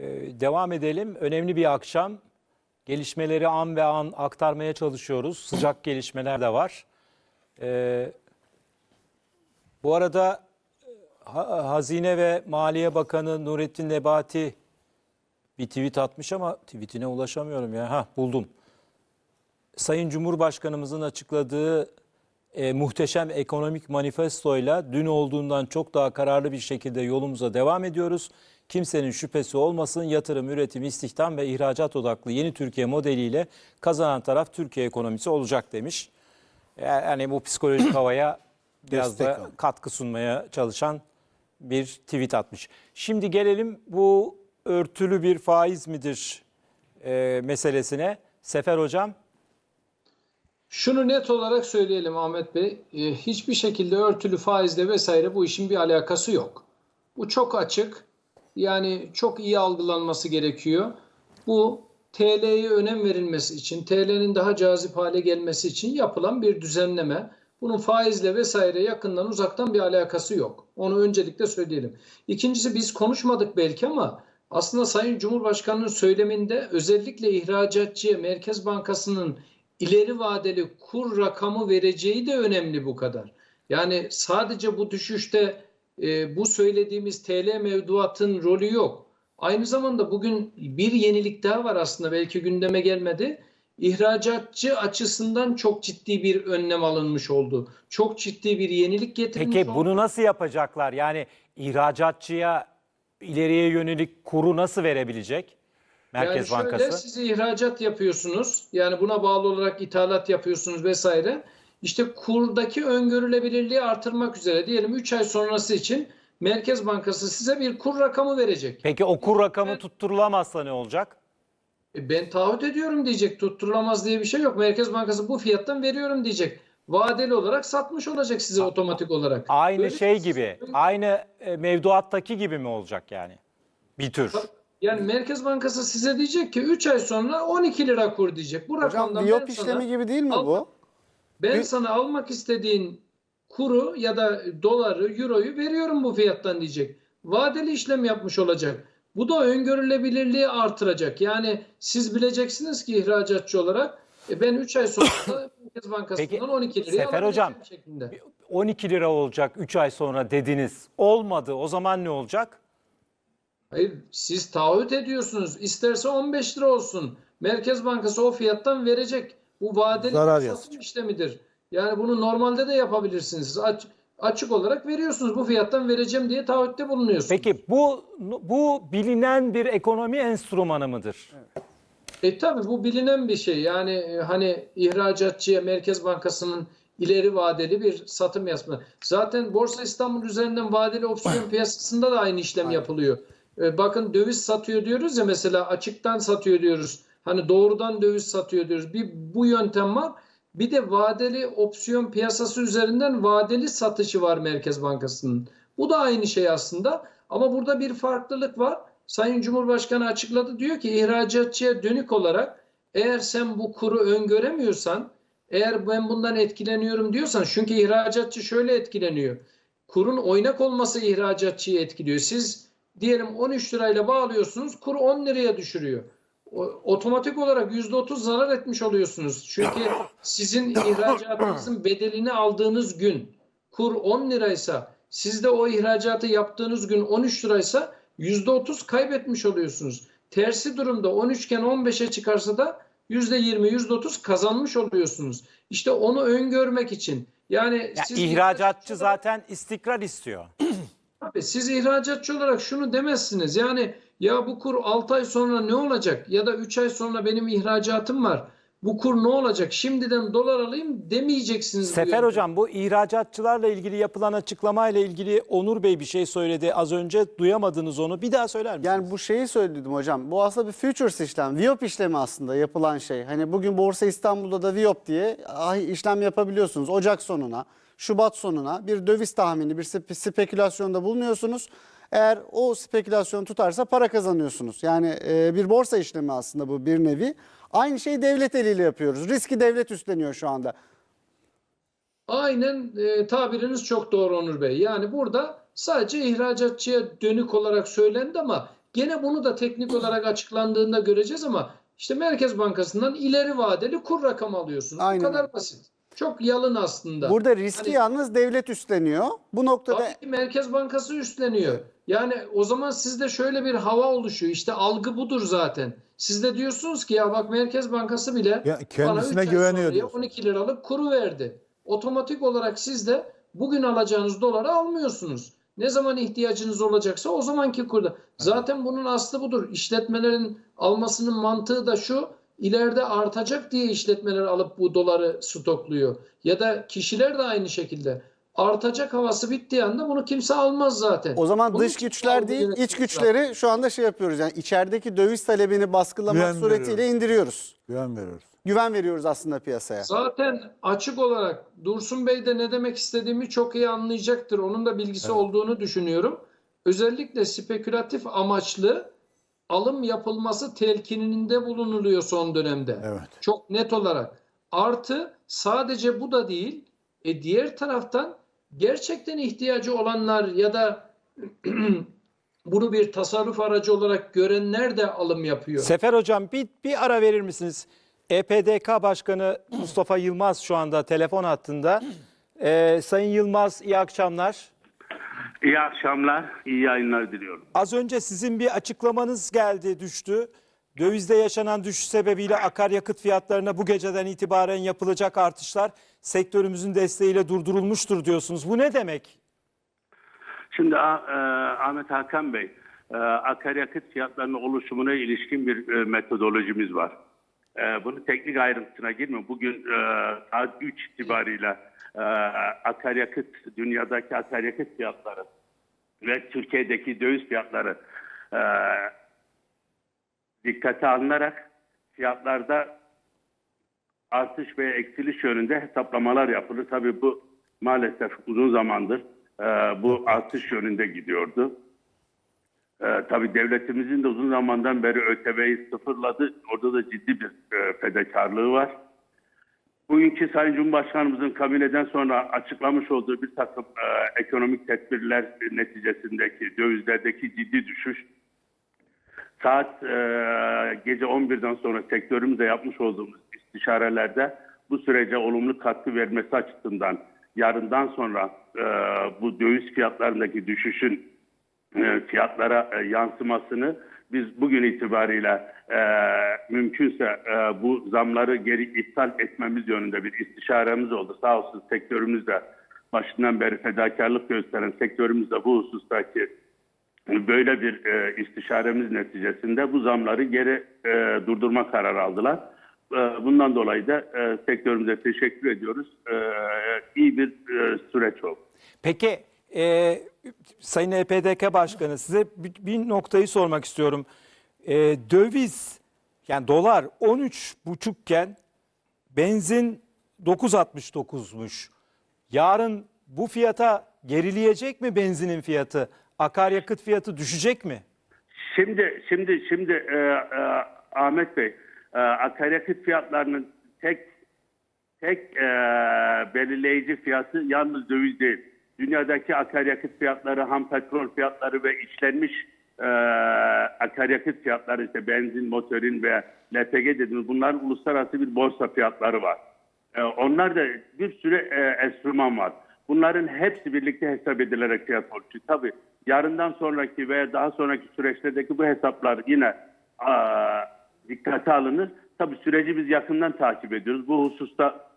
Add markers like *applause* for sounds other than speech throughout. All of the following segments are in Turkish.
Ee, devam edelim. Önemli bir akşam. Gelişmeleri an ve an aktarmaya çalışıyoruz. Sıcak gelişmeler de var. Ee, bu arada Ha- Hazine ve Maliye Bakanı Nurettin Nebati bir tweet atmış ama tweetine ulaşamıyorum ya. Ha buldum. Sayın Cumhurbaşkanımızın açıkladığı e, muhteşem ekonomik manifestoyla dün olduğundan çok daha kararlı bir şekilde yolumuza devam ediyoruz. Kimsenin şüphesi olmasın yatırım, üretim, istihdam ve ihracat odaklı yeni Türkiye modeliyle kazanan taraf Türkiye ekonomisi olacak demiş. Yani bu psikolojik havaya *clears throat* biraz Destek da katkı sunmaya çalışan bir tweet atmış. Şimdi gelelim bu örtülü bir faiz midir e, meselesine. Sefer Hocam Şunu net olarak söyleyelim Ahmet Bey. e, hiçbir şekilde örtülü faizle vesaire bu işin bir alakası yok. Bu çok açık. Yani çok iyi algılanması gerekiyor. Bu TL'ye önem verilmesi için, TL'nin daha cazip hale gelmesi için yapılan bir düzenleme. Bunun faizle vesaire yakından uzaktan bir alakası yok. Onu öncelikle söyleyelim. İkincisi biz konuşmadık belki ama aslında Sayın Cumhurbaşkanı'nın söyleminde özellikle ihracatçıya Merkez Bankası'nın ileri vadeli kur rakamı vereceği de önemli bu kadar. Yani sadece bu düşüşte e, bu söylediğimiz TL mevduatın rolü yok. Aynı zamanda bugün bir yenilik daha var aslında belki gündeme gelmedi. İhracatçı açısından çok ciddi bir önlem alınmış oldu. Çok ciddi bir yenilik getirilmiş Peki oldu. bunu nasıl yapacaklar? Yani ihracatçıya ileriye yönelik kuru nasıl verebilecek Merkez yani şöyle Bankası? siz ihracat yapıyorsunuz. Yani buna bağlı olarak ithalat yapıyorsunuz vesaire. İşte kurdaki öngörülebilirliği artırmak üzere diyelim 3 ay sonrası için Merkez Bankası size bir kur rakamı verecek. Peki o kur rakamı tutturulamazsa ne olacak? E, Ben taahhüt ediyorum diyecek. Tutturulamaz diye bir şey yok. Merkez Bankası bu fiyattan veriyorum diyecek. Vadeli olarak satmış olacak size otomatik olarak. Aynı Böyle şey gibi, sistem- aynı e, mevduattaki gibi mi olacak yani? Bir tür. Yani Merkez Bankası size diyecek ki 3 ay sonra 12 lira kur diyecek. Bu Hocam rakamdan biyop ben sana- işlemi gibi değil mi Al- bu? Ben Bir- sana almak istediğin kuru ya da doları, euroyu veriyorum bu fiyattan diyecek. Vadeli işlem yapmış olacak. Bu da öngörülebilirliği artıracak. Yani siz bileceksiniz ki ihracatçı olarak e, ben 3 ay sonra *coughs* Merkez Bankası'ndan Peki, 12 liraya Sefer Hocam, şeklinde. 12 lira olacak 3 ay sonra dediniz. Olmadı. O zaman ne olacak? Hayır, siz taahhüt ediyorsunuz. İsterse 15 lira olsun. Merkez Bankası o fiyattan verecek. Bu vadeli Zarar satım işlemidir. Yani bunu normalde de yapabilirsiniz. Siz aç- açık olarak veriyorsunuz. Bu fiyattan vereceğim diye taahhütte bulunuyorsunuz. Peki bu bu bilinen bir ekonomi enstrümanı mıdır? E tabii bu bilinen bir şey. Yani e, hani ihracatçıya Merkez Bankası'nın ileri vadeli bir satım yapma. Zaten Borsa İstanbul üzerinden vadeli opsiyon *laughs* piyasasında da aynı işlem yapılıyor. E, bakın döviz satıyor diyoruz ya mesela açıktan satıyor diyoruz. Hani doğrudan döviz satıyor diyoruz. Bir bu yöntem var. Bir de vadeli opsiyon piyasası üzerinden vadeli satışı var Merkez Bankası'nın. Bu da aynı şey aslında. Ama burada bir farklılık var. Sayın Cumhurbaşkanı açıkladı diyor ki ihracatçıya dönük olarak eğer sen bu kuru öngöremiyorsan eğer ben bundan etkileniyorum diyorsan çünkü ihracatçı şöyle etkileniyor. Kurun oynak olması ihracatçıyı etkiliyor. Siz diyelim 13 lirayla bağlıyorsunuz kur 10 liraya düşürüyor. Otomatik olarak %30 zarar etmiş oluyorsunuz. Çünkü sizin *laughs* ihracatınızın bedelini aldığınız gün kur 10 liraysa siz de o ihracatı yaptığınız gün 13 liraysa %30 kaybetmiş oluyorsunuz. Tersi durumda 13 iken 15'e çıkarsa da %20, %30 kazanmış oluyorsunuz. İşte onu öngörmek için. Yani Ya siz ihracatçı zaten istikrar istiyor. *clears throat* Abi siz ihracatçı olarak şunu demezsiniz. Yani ya bu kur 6 ay sonra ne olacak? Ya da 3 ay sonra benim ihracatım var. Bu kur ne olacak? Şimdiden dolar alayım demeyeceksiniz. bu Sefer yöntem. Hocam bu ihracatçılarla ilgili yapılan açıklamayla ilgili Onur Bey bir şey söyledi. Az önce duyamadınız onu. Bir daha söyler misiniz? Yani bu şeyi söyledim hocam. Bu aslında bir futures işlem. Viyop işlemi aslında yapılan şey. Hani bugün Borsa İstanbul'da da Viyop diye ah, işlem yapabiliyorsunuz. Ocak sonuna, Şubat sonuna bir döviz tahmini, bir spe- spekülasyonda bulunuyorsunuz. Eğer o spekülasyon tutarsa para kazanıyorsunuz. Yani e, bir borsa işlemi aslında bu bir nevi. Aynı şeyi devlet eliyle yapıyoruz. Riski devlet üstleniyor şu anda. Aynen e, tabiriniz çok doğru Onur Bey. Yani burada sadece ihracatçıya dönük olarak söylendi ama gene bunu da teknik olarak açıklandığında göreceğiz ama işte Merkez Bankası'ndan ileri vadeli kur rakamı alıyorsunuz. Aynen Bu kadar basit. Çok yalın aslında. Burada riski Hani- yalnız devlet üstleniyor. Bu noktada Tabii ki Merkez Bankası üstleniyor. Yani o zaman sizde şöyle bir hava oluşuyor. İşte algı budur zaten. Siz de diyorsunuz ki ya bak Merkez Bankası bile Ya kendisine bana üç ay güveniyor sonraya diyorsun. 12 liralık kuru verdi. Otomatik olarak siz de bugün alacağınız doları almıyorsunuz. Ne zaman ihtiyacınız olacaksa o zamanki kurda. Zaten bunun aslı budur. İşletmelerin almasının mantığı da şu. İleride artacak diye işletmeler alıp bu doları stokluyor. Ya da kişiler de aynı şekilde. Artacak havası bittiği anda bunu kimse almaz zaten. o zaman Bunun dış güçler değil iç güçleri şu anda şey yapıyoruz. Yani içerideki döviz talebini baskılamak Güven suretiyle veriyoruz. indiriyoruz. Güven veriyoruz. Güven veriyoruz aslında piyasaya. Zaten açık olarak Dursun Bey de ne demek istediğimi çok iyi anlayacaktır. Onun da bilgisi olduğunu düşünüyorum. Özellikle spekülatif amaçlı alım yapılması telkininde bulunuluyor son dönemde. Evet. Çok net olarak. Artı sadece bu da değil. E diğer taraftan gerçekten ihtiyacı olanlar ya da *clears throat* bunu bir tasarruf aracı olarak görenler de alım yapıyor. Sefer Hocam bir, bir ara verir misiniz? EPDK Başkanı Mustafa Yılmaz şu anda telefon hattında. Ee, Sayın Yılmaz iyi akşamlar. İyi akşamlar, iyi yayınlar diliyorum. Az önce sizin bir açıklamanız geldi düştü. Dövizde yaşanan düşüş sebebiyle akaryakıt fiyatlarına bu geceden itibaren yapılacak artışlar sektörümüzün desteğiyle durdurulmuştur diyorsunuz. Bu ne demek? Şimdi e, Ahmet Hakan Bey, e, akaryakıt fiyatlarının oluşumuna ilişkin bir e, metodolojimiz var. Bunu teknik ayrıntısına girmiyorum. Bugün saat 3 itibariyle e, akaryakıt, dünyadaki akaryakıt fiyatları ve Türkiye'deki döviz fiyatları e, dikkate alınarak fiyatlarda artış ve eksiliş yönünde hesaplamalar yapılır. Tabii bu maalesef uzun zamandır e, bu artış yönünde gidiyordu. E, tabii devletimizin de uzun zamandan beri ÖTV'yi sıfırladı. Orada da ciddi bir e, fedakarlığı var. Bugünkü Sayın Cumhurbaşkanımızın kabineden sonra açıklamış olduğu bir takım e, ekonomik tedbirler neticesindeki dövizlerdeki ciddi düşüş saat e, gece 11'den sonra sektörümüzde yapmış olduğumuz istişarelerde bu sürece olumlu katkı vermesi açısından yarından sonra e, bu döviz fiyatlarındaki düşüşün e, fiyatlara e, yansımasını biz bugün itibariyle e, mümkünse e, bu zamları geri iptal etmemiz yönünde bir istişaremiz oldu. Sağ olsun sektörümüzde başından beri fedakarlık gösteren sektörümüzde bu husustaki böyle bir e, istişaremiz neticesinde bu zamları geri e, durdurma kararı aldılar. E, bundan dolayı da e, sektörümüze teşekkür ediyoruz. E, iyi bir e, süreç oldu. Peki e, Sayın EPDK Başkanı size bir, bir noktayı sormak istiyorum. E, döviz yani dolar 13,5 iken benzin 9.69'muş. Yarın bu fiyata gerileyecek mi benzinin fiyatı? Akaryakıt fiyatı düşecek mi? Şimdi şimdi şimdi e, e, Ahmet Bey e, akaryakıt fiyatlarının tek tek e, belirleyici fiyatı yalnız döviz değil. Dünyadaki akaryakıt fiyatları, ham petrol fiyatları ve işlenmiş e, akaryakıt fiyatları işte benzin, motorin ve LPG dediğimiz bunların uluslararası bir borsa fiyatları var. E, onlar da bir sürü e, enstrüman var. Bunların hepsi birlikte hesap edilerek fiyat oluşuyor. Tabii yarından sonraki veya daha sonraki süreçlerdeki bu hesaplar yine aa, dikkate alınır. Tabii süreci biz yakından takip ediyoruz. Bu hususta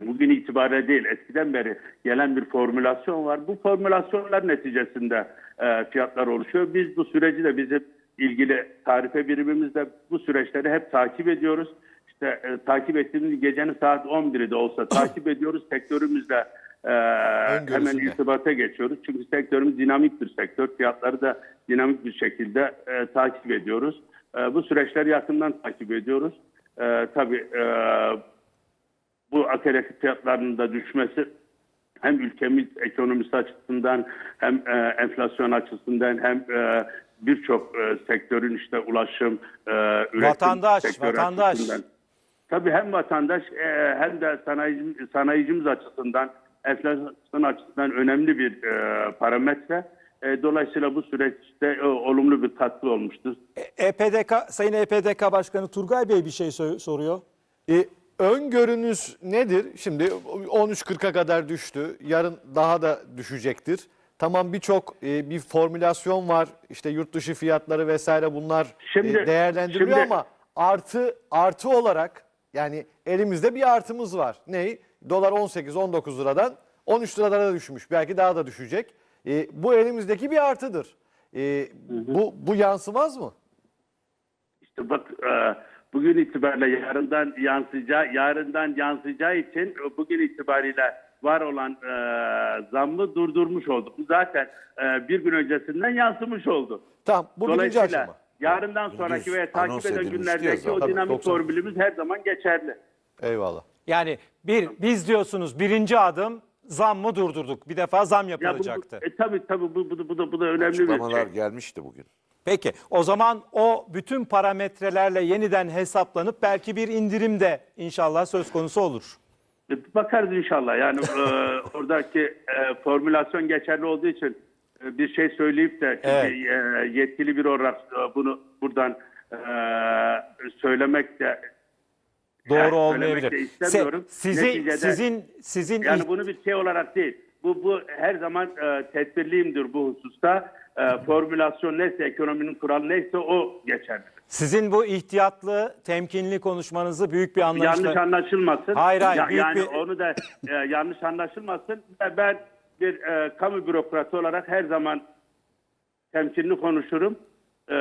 bugün itibariyle değil eskiden beri gelen bir formülasyon var. Bu formülasyonlar neticesinde e, fiyatlar oluşuyor. Biz bu süreci de bizim ilgili tarife birimimizde bu süreçleri hep takip ediyoruz. İşte e, takip ettiğimiz gecenin saat 11'i de olsa *laughs* takip ediyoruz. Sektörümüzle e, hemen irtibata geçiyoruz. Çünkü sektörümüz dinamik bir sektör. Fiyatları da dinamik bir şekilde e, takip ediyoruz. E, bu süreçleri yakından takip ediyoruz. E, tabii e, bu akaryakıt fiyatlarının da düşmesi hem ülkemiz ekonomisi açısından hem e, enflasyon açısından hem e, birçok e, sektörün işte ulaşım, e, üretim Vatandaş, sektörü vatandaş. açısından. Tabii hem vatandaş e, hem de sanayici, sanayicimiz açısından enflasyon açısından önemli bir e, parametre. E, dolayısıyla bu süreçte e, olumlu bir katkı olmuştur. EPDK, Sayın EPDK Başkanı Turgay Bey bir şey soruyor. E, öngörünüz nedir? Şimdi 13.40'a kadar düştü. Yarın daha da düşecektir. Tamam birçok e, bir formülasyon var. İşte yurt dışı fiyatları vesaire bunlar e, Şimdi- değerlendiriliyor şimdi- ama artı artı olarak yani elimizde bir artımız var. Ney? Dolar 18-19 liradan 13 liralara düşmüş. Belki daha da düşecek. E, bu elimizdeki bir artıdır. E, bu bu yansımaz mı? İşte bak e, bugün itibariyle yarından yansıyacağı, yarından yansıyacağı için bugün itibariyle var olan e, zammı durdurmuş olduk. Bu Zaten e, bir gün öncesinden yansımış oldu. Tamam bu birinci Dolayısıyla aşama. yarından sonraki veya takip eden günlerdeki o dinamik 90. formülümüz her zaman geçerli. Eyvallah. Yani bir biz diyorsunuz birinci adım zam mı durdurduk? Bir defa zam Ya bu, yapılacaktı. e, tabii tabii bu, bu, da- bu da bu da önemli bir Açıklamalar şey. gelmişti bugün. Peki o zaman o bütün parametrelerle yeniden hesaplanıp belki bir indirim de inşallah söz konusu olur. E, Bakarız inşallah. Yani e, *laughs* oradaki e, formülasyon geçerli olduğu için e, bir şey söyleyip de çünkü, Evet. e, yetkili bir olarak e, bunu buradan e, söylemek de Doğru yani olmayabilir. de istemiyorum. Se- sizin Neticede- sizin sizin yani bunu bir şey olarak değil. Bu bu her zaman e, tedbirliyimdir bu hususta. E, formülasyon neyse, ekonominin kuralı neyse o geçerlidir. sizin bu ihtiyatlı, temkinli konuşmanızı büyük bir anlayışla Yanlış anlaşılmasın. Hayır, hayır, büyük yani bir- onu da e, yanlış anlaşılmasın. Ben bir e, kamu bürokratı olarak her zaman temkinli konuşurum. E,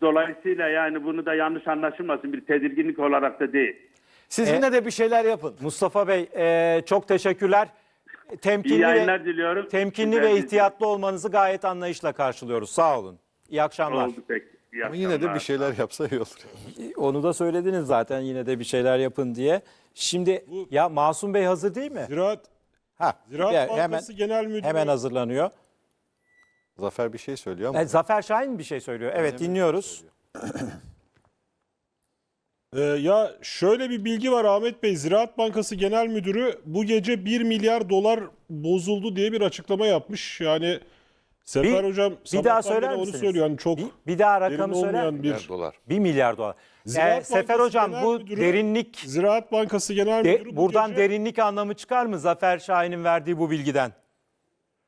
dolayısıyla yani bunu da yanlış anlaşılmasın. Bir tedirginlik olarak da değil. Siz E- yine de bir şeyler yapın. Mustafa Bey e, çok teşekkürler. Temkinli İyi yayınlar ve, diliyorum. temkinli Güzel ve ihtiyatlı olmanızı gayet anlayışla karşılıyoruz. Sağ olun. İyi akşamlar. Oldu peki. İyi Ama yine de bir şeyler yapsa iyi olur. Onu da söylediniz zaten yine de bir şeyler yapın diye. Şimdi ya Masum Bey hazır değil mi? Ziraat Ha, Ziraat ya hemen Genel Müdürü hemen hazırlanıyor. Zafer bir şey söylüyor ama. E, Zafer Şahin bir şey söylüyor. Evet dinliyoruz. *clears throat* Ee, ya şöyle bir bilgi var Ahmet Bey. Ziraat Bankası Genel Müdürü bu gece 1 milyar dolar bozuldu diye bir açıklama yapmış. Yani Sefer Bir- Hocam bir daha söyler onu misiniz? söylüyor. Yani çok Bir, bir daha rakamı söyler. bir Bir dolar. 1 milyar dolar. Ziraat E, Sefer Bankası Hocam Genel bu Müdürü- derinlik Ziraat Bankası Genel de- Müdürü bu buradan gece derinlik anlamı çıkar mı Zafer Şahin'in verdiği bu bilgiden?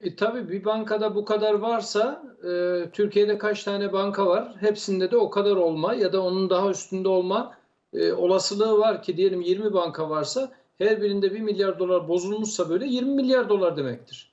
E, tabii bir bankada bu kadar varsa e, Türkiye'de kaç tane banka var? Hepsinde de o kadar olma ya da onun daha üstünde olma e, olasılığı var ki diyelim 20 banka varsa her birinde 1 milyar dolar bozulmuşsa böyle 20 milyar dolar demektir.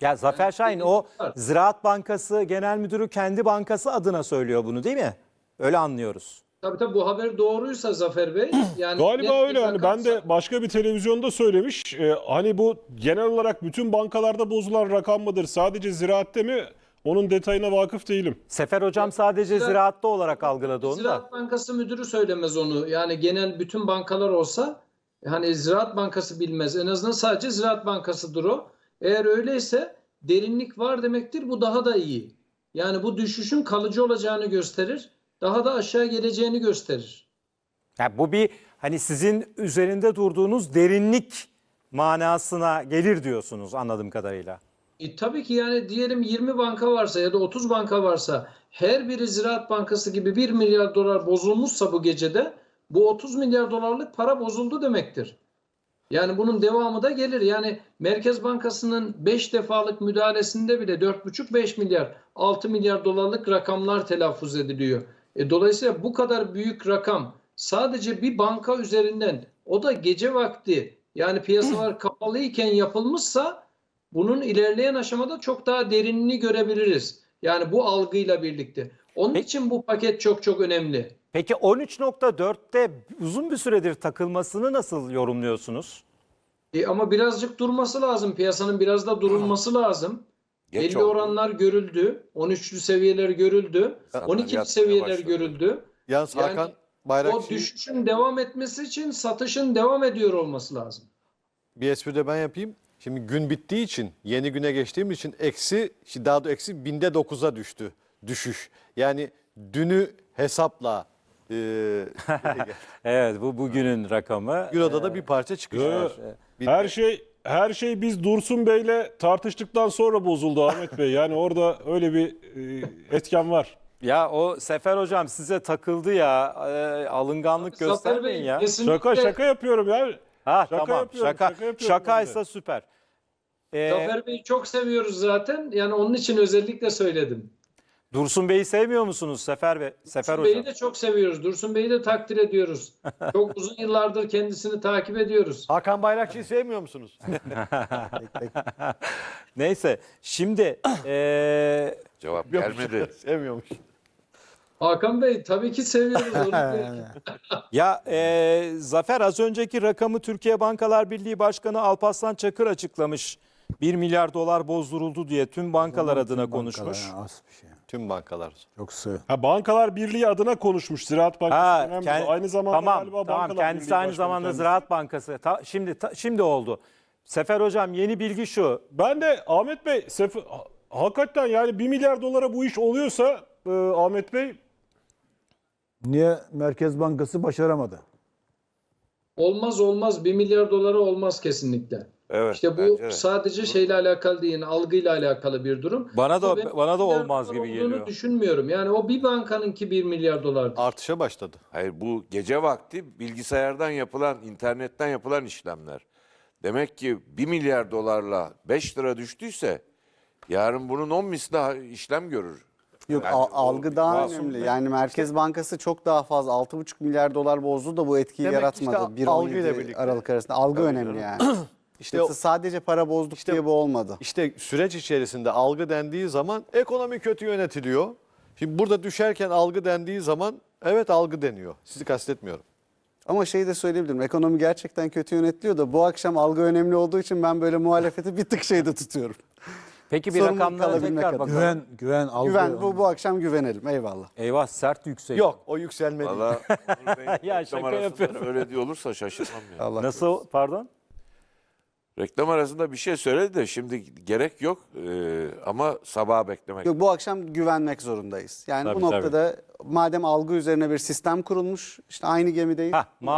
Ya Zafer Şahin o var. Ziraat Bankası Genel Müdürü kendi bankası adına söylüyor bunu değil mi? Öyle anlıyoruz. Tabii tabii bu haber doğruysa Zafer Bey *clears throat* yani Galiba öyle yani ben de başka bir televizyonda söylemiş. Ee, hani bu genel olarak bütün bankalarda bozulan rakam mıdır? Sadece ziraatte mi? Onun detayına vakıf değilim. Sefer Hocam sadece Ziraat- ziraatta olarak algıladı onu da. Ziraat Bankası müdürü söylemez onu. Yani genel bütün bankalar olsa hani Ziraat Bankası bilmez. En azından sadece Ziraat Bankası'dır o. Eğer öyleyse derinlik var demektir. Bu daha da iyi. Yani bu düşüşün kalıcı olacağını gösterir. Daha da aşağı geleceğini gösterir. Ya bu bir hani sizin üzerinde durduğunuz derinlik manasına gelir diyorsunuz anladığım kadarıyla. E, tabii ki yani diyelim 20 banka varsa ya da 30 banka varsa her biri Ziraat Bankası gibi 1 milyar dolar bozulmuşsa bu gecede bu 30 milyar dolarlık para bozuldu demektir. Yani bunun devamı da gelir. Yani Merkez Bankası'nın 5 defalık müdahalesinde bile 4,5-5 milyar 6 milyar dolarlık rakamlar telaffuz ediliyor. E, dolayısıyla bu kadar büyük rakam sadece bir banka üzerinden o da gece vakti yani piyasalar *clears throat* kapalıyken yapılmışsa bunun ilerleyen aşamada çok daha derinini görebiliriz. Yani bu algıyla birlikte. Onun Peki- için bu paket çok çok önemli. Peki 13.4'te uzun bir süredir takılmasını nasıl yorumluyorsunuz? E ama birazcık durması lazım. Piyasanın biraz da durulması lazım. Geç Belli oldu. oranlar görüldü. 13'lü seviyeler görüldü. İnsanlar 12'li yatmaya seviyeler başladı. görüldü. Yalnız Yani Hakan O Bayrakçı düşüşün devam etmesi için satışın devam ediyor olması lazım. bir espri de ben yapayım. Şimdi gün bittiği için yeni güne geçtiğimiz için eksi daha da eksi binde dokuza düştü düşüş. Yani dünü hesapla e, *laughs* Evet bu bugünün rakamı. Euro'da da bir parça çıkış var. Her şey her şey biz Dursun Bey'le tartıştıktan sonra bozuldu Ahmet Bey. Yani orada öyle bir e, etken var. Ya o Sefer hocam size takıldı ya. Ee, alınganlık Zafer göstermeyin Bey, ya. kesinlikle- Şaka şaka yapıyorum ya. Ha Şaka tamam. yapıyorum, şaka şaka yapıyorum şakaysa ben de. süper. Ee, Zafer Bey'i çok seviyoruz zaten. Yani onun için özellikle söyledim. Dursun Bey'i sevmiyor musunuz Sefer ve Sefer Dursun hocam? Bey'i de çok seviyoruz. Dursun Bey'i de takdir ediyoruz. *laughs* Çok uzun yıllardır kendisini takip ediyoruz. Hakan Bayrakçı'yı sevmiyor musunuz? *laughs* Neyse şimdi ee, Cevap gelmedi. *laughs* Sevmiyormuş. Hakan Bey tabii ki seviyoruz. Onu ya ee, Zafer az önceki rakamı Türkiye Bankalar Birliği Başkanı Alparslan Çakır açıklamış. 1 milyar dolar bozduruldu diye tüm bankalar adına konuşmuş. Az bir şey. Tüm bankalar. Çok sığ. Ha, Bankalar Birliği adına konuşmuş Ziraat Bankası. Ha, önemli. kend- Aynı zamanda tamam, galiba tamam. Bankalar Kendisi Birliği aynı Başkanı zamanda kendisi. Ziraat Bankası. Ta- şimdi ta- şimdi oldu. Sefer hocam yeni bilgi şu. Ben de Ahmet Bey Sefer, ha- hakikaten yani 1 milyar dolara bu iş oluyorsa e, Ahmet Bey Niye Merkez Bankası başaramadı? olmaz olmaz 1 milyar dolara olmaz kesinlikle. Evet. İşte bu bence de. sadece şeyle alakalı değil, algıyla alakalı bir durum. Bana da ben bana da 1 olmaz gibi olduğunu geliyor. düşünmüyorum. Yani o bir bankanınki 1 milyar dolardır. Artışa başladı. Hayır bu gece vakti bilgisayardan yapılan, internetten yapılan işlemler. Demek ki 1 milyar dolarla 5 lira düştüyse yarın bunun 10 misli daha işlem görür. Yok Yani algı daha masum önemli. değil. Yani Merkez Bankası çok daha fazla 6,5 milyar dolar bozdu da bu etkiyi Demek ki yaratmadı. işte algıyla 1-17 birlikte. Aralık arasında. Algı önemli yani. *clears throat* İşte Yoksa sadece para bozduk İşte- diye bu olmadı. İşte süreç içerisinde algı dendiği zaman ekonomi kötü yönetiliyor. Şimdi burada düşerken algı dendiği zaman evet algı deniyor. Sizi kastetmiyorum. Ama şeyi de söyleyebilirim. Ekonomi gerçekten kötü yönetiliyor da bu akşam algı önemli olduğu için ben böyle muhalefeti bir tık şeyde tutuyorum. Peki bir Sorumluluk rakamlara tekrar adına. bakalım. Güven, güven, algı. Güven bu, bu akşam güvenelim. Eyvallah. Eyvah sert yükseliyor. Yok o yükselme değil. Valla *laughs* Ya şaka yapıyorum. söylediği olursa şaşırmam ya. Allah Nasıl pardon? Reklam arasında bir şey söyledi de şimdi gerek yok Ee, ama sabaha beklemek. Yok bu akşam güvenmek zorundayız. Yani Tabii, bu noktada madem algı üzerine bir sistem kurulmuş, işte aynı gemideyiz. Ha, ma